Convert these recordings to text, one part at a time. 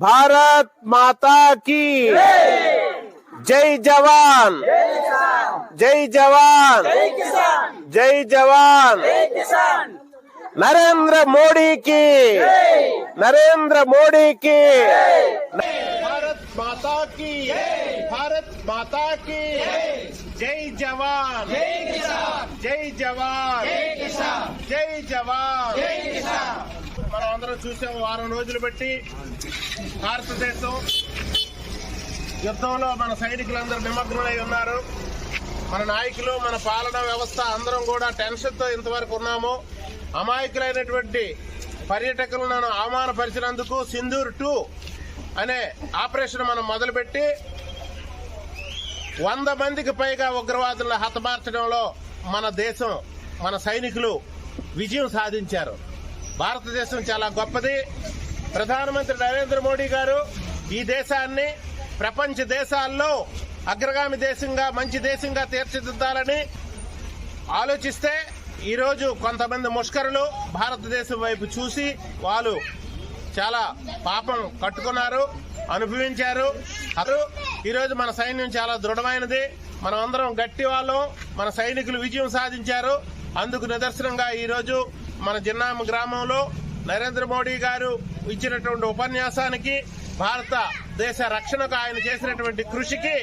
भारत माता की। जय जवान। जय जवान। जय जवान। नरेंद्र मोदी की। नरेंद्र मोदी की। भारत माता की। भारत माता की। जय जवान। जय जवान। जय जवान। అందరం చూసాము వారం రోజులు బట్టి భారతదేశం యుద్ధంలో మన సైనికులందరూ నిమగ్నమై ఉన్నారు. మన నాయకులు మన పాలనా వ్యవస్థ అందరం కూడా టెన్షన్తో ఇంతవరకు ఉన్నాము. అమాయకులైనటువంటి పర్యటకులను అవమానపరిచినందుకు సింధూర్ టూ అనే ఆపరేషన్ మనం మొదలుపెట్టి వంద మందికి పైగా ఉగ్రవాదులను హతమార్చడంలో మన దేశం మన సైనికులు విజయం సాధించారు. భారతదేశం చాలా గొప్పది. ప్రధానమంత్రి నరేంద్ర మోడీ గారు ఈ దేశాన్ని ప్రపంచ దేశాల్లో అగ్రగామి దేశంగా మంచి దేశంగా తీర్చిదిద్దాలని ఆలోచిస్తే ఈరోజు కొంతమంది ముష్కరులు భారతదేశం వైపు చూసి వాళ్ళు చాలా పాపం కట్టుకున్నారు అనుభవించారు. అరు ఈరోజు మన సైన్యం చాలా దృఢమైనది. మనం అందరం గట్టి వాళ్ళం మన సైనికులు విజయం సాధించారు. అందుకు నిదర్శనంగా ఈరోజు మన జిన్నామ గ్రామంలో నరేంద్ర మోడీ గారు ఇచ్చినటువంటి ఉపన్యాసానికి భారత దేశ రక్షణకు ఆయన చేసినటువంటి కృషికి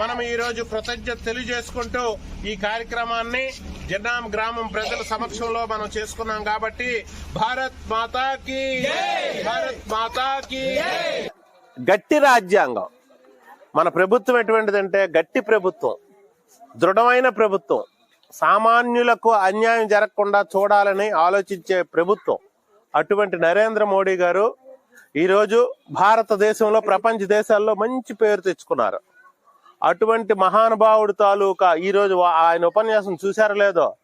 మనం ఈరోజు కృతజ్ఞత తెలియజేసుకుంటూ ఈ కార్యక్రమాన్ని జిన్నాం గ్రామం ప్రజల సమక్షంలో మనం చేసుకున్నాం కాబట్టి భారత్ మాతాకి భారత్ మాతాకి. గట్టి రాజ్యాంగం. మన ప్రభుత్వం ఎటువంటిదంటే గట్టి ప్రభుత్వం దృఢమైన ప్రభుత్వం. సామాన్యులకు అన్యాయం జరగకుండా చూడాలని ఆలోచించే ప్రభుత్వం. అటువంటి నరేంద్ర మోడీ గారు ఈరోజు భారతదేశంలో ప్రపంచ దేశాల్లో మంచి పేరు తెచ్చుకున్నారు. అటువంటి మహానుభావుడు తాలూకా ఈరోజు ఆయన ఉపన్యాసం చూశారో లేదో?